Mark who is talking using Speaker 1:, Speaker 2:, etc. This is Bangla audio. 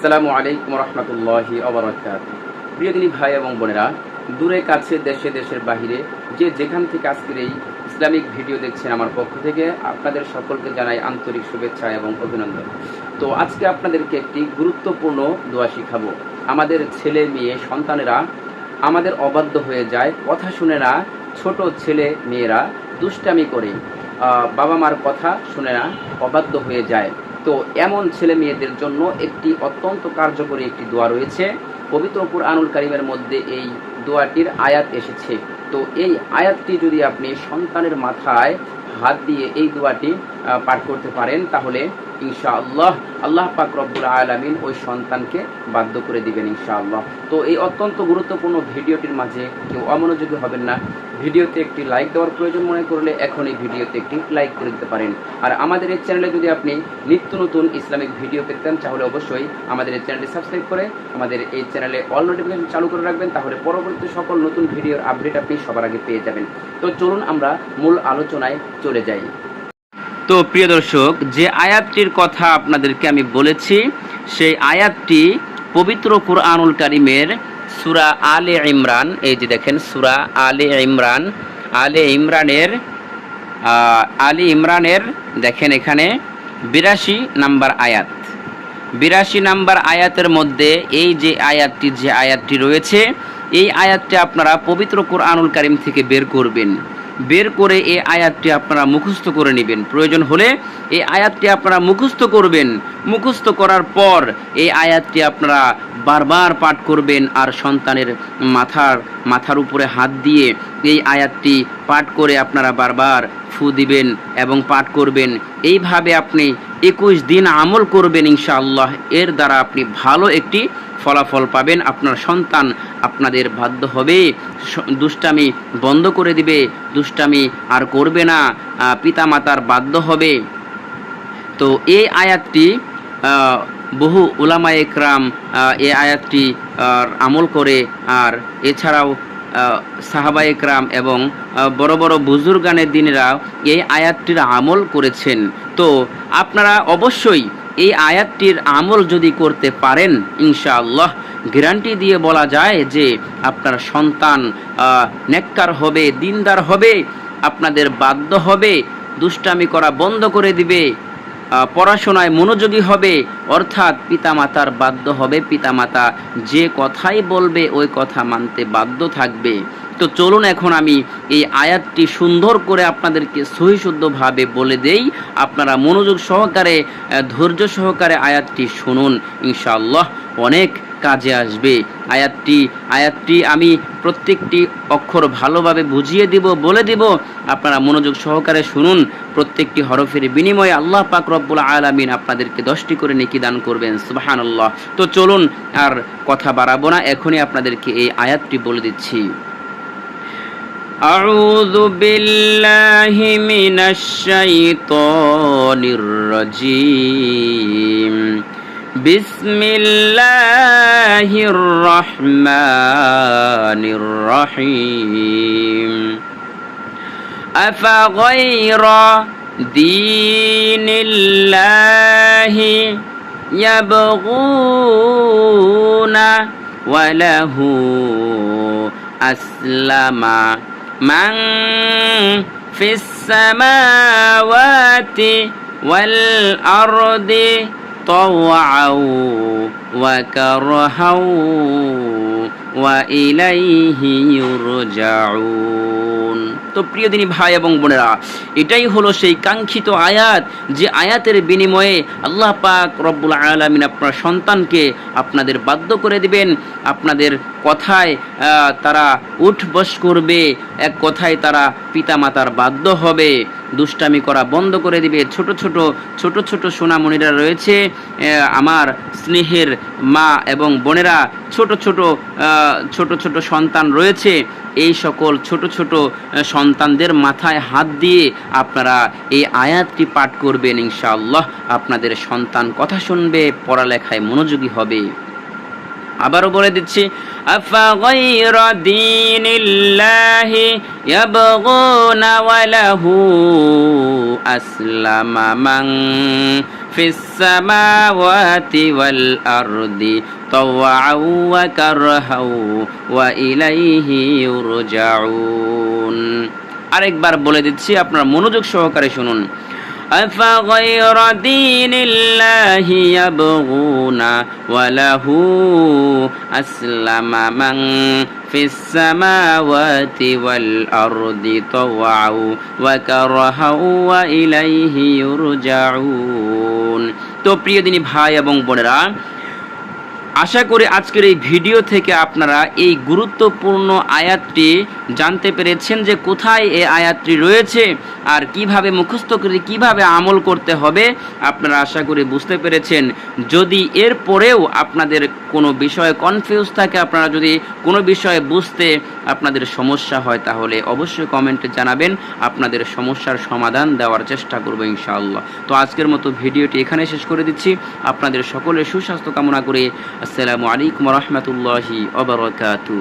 Speaker 1: আসসালামু আলাইকুম রহমতুল্লাহি অবরাকাত প্রিয় দিনী ভাই এবং বোনেরা দূরে কাছে দেশে দেশের বাহিরে যে যেখান থেকে আজকের এই ইসলামিক ভিডিও দেখছেন আমার পক্ষ থেকে আপনাদের সকলকে জানাই আন্তরিক শুভেচ্ছা এবং অভিনন্দন তো আজকে আপনাদেরকে একটি গুরুত্বপূর্ণ দোয়া শিখাবো আমাদের ছেলে মেয়ে সন্তানেরা আমাদের অবাধ্য হয়ে যায় কথা শুনে না ছোট ছেলে মেয়েরা দুষ্টামি করে বাবা মার কথা শুনে না অবাধ্য হয়ে যায় তো এমন ছেলে মেয়েদের জন্য একটি অত্যন্ত কার্যকরী একটি দোয়া রয়েছে পবিত্র কুরআনুল কারিমের মধ্যে এই দোয়াটির আয়াত এসেছে তো এই আয়াতটি যদি আপনি সন্তানের মাথায় হাত দিয়ে এই দোয়াটি পাঠ করতে পারেন তাহলে ইনশাআল্লাহ আল্লাহ পাক রব্বুল আলমিন ওই সন্তানকে বাধ্য করে দিবেন ইনশাআল্লাহ তো এই অত্যন্ত গুরুত্বপূর্ণ ভিডিওটির মাঝে কেউ অমনোযোগী হবেন না ভিডিওতে একটি লাইক দেওয়ার প্রয়োজন মনে করলে এখন এই ভিডিওতে একটি লাইক করে দিতে পারেন আর আমাদের এই চ্যানেলে যদি আপনি নিত্য নতুন ইসলামিক ভিডিও পেতে চান তাহলে অবশ্যই আমাদের এই চ্যানেলটি সাবস্ক্রাইব করে আমাদের এই চ্যানেলে অল নোটিফিকেশন চালু করে রাখবেন তাহলে পরবর্তী সকল নতুন ভিডিওর আপডেট আপনি সবার আগে পেয়ে যাবেন তো চলুন আমরা মূল আলোচনায় চলে যাই তো প্রিয় দর্শক যে আয়াতটির কথা আপনাদেরকে আমি বলেছি সেই আয়াতটি পবিত্র কুরআনুল কারিমের সুরা আলে ইমরান এই যে দেখেন সুরা আলে ইমরান আলে ইমরানের আলী ইমরানের দেখেন এখানে বিরাশি নাম্বার আয়াত বিরাশি নাম্বার আয়াতের মধ্যে এই যে আয়াতটি যে আয়াতটি রয়েছে এই আয়াতটি আপনারা পবিত্র কোরআনুল কারিম থেকে বের করবেন বের করে এই আয়াতটি আপনারা মুখস্থ করে নেবেন প্রয়োজন হলে এই আয়াতটি আপনারা মুখস্থ করবেন মুখস্থ করার পর এই আয়াতটি আপনারা বারবার পাঠ করবেন আর সন্তানের মাথার মাথার উপরে হাত দিয়ে এই আয়াতটি পাঠ করে আপনারা বারবার ফু দিবেন এবং পাঠ করবেন এইভাবে আপনি একুশ দিন আমল করবেন ইনশাআল্লাহ এর দ্বারা আপনি ভালো একটি ফলাফল পাবেন আপনার সন্তান আপনাদের বাধ্য হবে দুষ্টামি বন্ধ করে দিবে দুষ্টামি আর করবে না পিতামাতার বাধ্য হবে তো এই আয়াতটি বহু উলামা একরাম এ আয়াতটি আমল করে আর এছাড়াও সাহাবা একরাম এবং বড় বড় বুজুর্গানের দিনেরা এই আয়াতটির আমল করেছেন তো আপনারা অবশ্যই এই আয়াতটির আমল যদি করতে পারেন ইনশাআল্লাহ গ্যারান্টি দিয়ে বলা যায় যে আপনার সন্তান নেককার হবে দিনদার হবে আপনাদের বাধ্য হবে দুষ্টামি করা বন্ধ করে দিবে পড়াশোনায় মনোযোগী হবে অর্থাৎ পিতামাতার বাধ্য হবে পিতামাতা যে কথাই বলবে ওই কথা মানতে বাধ্য থাকবে তো চলুন এখন আমি এই আয়াতটি সুন্দর করে আপনাদেরকে সহিশুদ্ধভাবে বলে দেই আপনারা মনোযোগ সহকারে ধৈর্য সহকারে আয়াতটি শুনুন ইনশাআল্লাহ অনেক কাজে আসবে আয়াতটি আয়াতটি আমি প্রত্যেকটি অক্ষর ভালোভাবে বুঝিয়ে দিব বলে দিব আপনারা মনোযোগ সহকারে শুনুন প্রত্যেকটি হরফের বিনিময়ে আল্লাহ পাক রব্বুল আলামিন আপনাদেরকে দশটি করে নেকি দান করবেন সুবাহান তো চলুন আর কথা বাড়াবো না এখনই আপনাদেরকে এই আয়াতটি বলে দিচ্ছি أعوذ بالله من الشيطان الرجيم بسم الله الرحمن الرحيم أفغير دين الله يبغون وله أسلم من في السماوات والأرض طوعا وكرها وإليه يرجعون তো প্রিয় দিনী ভাই এবং বোনেরা এটাই হলো সেই কাঙ্ক্ষিত আয়াত যে আয়াতের বিনিময়ে আল্লাহ পাক রব্বুল আলমিন আপনার সন্তানকে আপনাদের বাধ্য করে দিবেন আপনাদের কথায় তারা উঠ বস করবে এক কথায় তারা পিতামাতার বাধ্য হবে দুষ্টামি করা বন্ধ করে দিবে ছোট ছোট ছোট ছোট সোনামণিরা রয়েছে আমার স্নেহের মা এবং বোনেরা ছোট ছোট ছোট ছোট সন্তান রয়েছে এই সকল ছোট ছোট সন্তানদের মাথায় হাত দিয়ে আপনারা এই আয়াতটি পাঠ করবেন ইনশাআল্লাহ আপনাদের সন্তান কথা শুনবে পড়ালেখায় মনোযোগী হবে আবারও বলে দিচ্ছি أفغير دين الله يبغون وله أسلم من في السماوات والأرض طوعا وكرها وإليه يرجعون আরেকবার বলে দিচ্ছি আপনার মনোযোগ সহকারে শুনুন أفغير دين الله يبغون وله أسلم من في السماوات والأرض طوعا وكرها وإليه يرجعون তো প্রিয় দিনী ভাই এবং বোনেরা আশা করি আজকের এই ভিডিও থেকে আপনারা এই গুরুত্বপূর্ণ আয়াতটি জানতে পেরেছেন যে কোথায় এই আয়াতটি রয়েছে আর কিভাবে মুখস্থ করে কিভাবে আমল করতে হবে আপনারা আশা করি বুঝতে পেরেছেন যদি এর পরেও আপনাদের কোনো বিষয়ে কনফিউজ থাকে আপনারা যদি কোনো বিষয়ে বুঝতে আপনাদের সমস্যা হয় তাহলে অবশ্যই কমেন্টে জানাবেন আপনাদের সমস্যার সমাধান দেওয়ার চেষ্টা করবো ইনশাআল্লাহ তো আজকের মতো ভিডিওটি এখানে শেষ করে দিচ্ছি আপনাদের সকলের সুস্বাস্থ্য কামনা করে আসসালামু আলাইকুম রহমতুল্লাহি অবরকাতু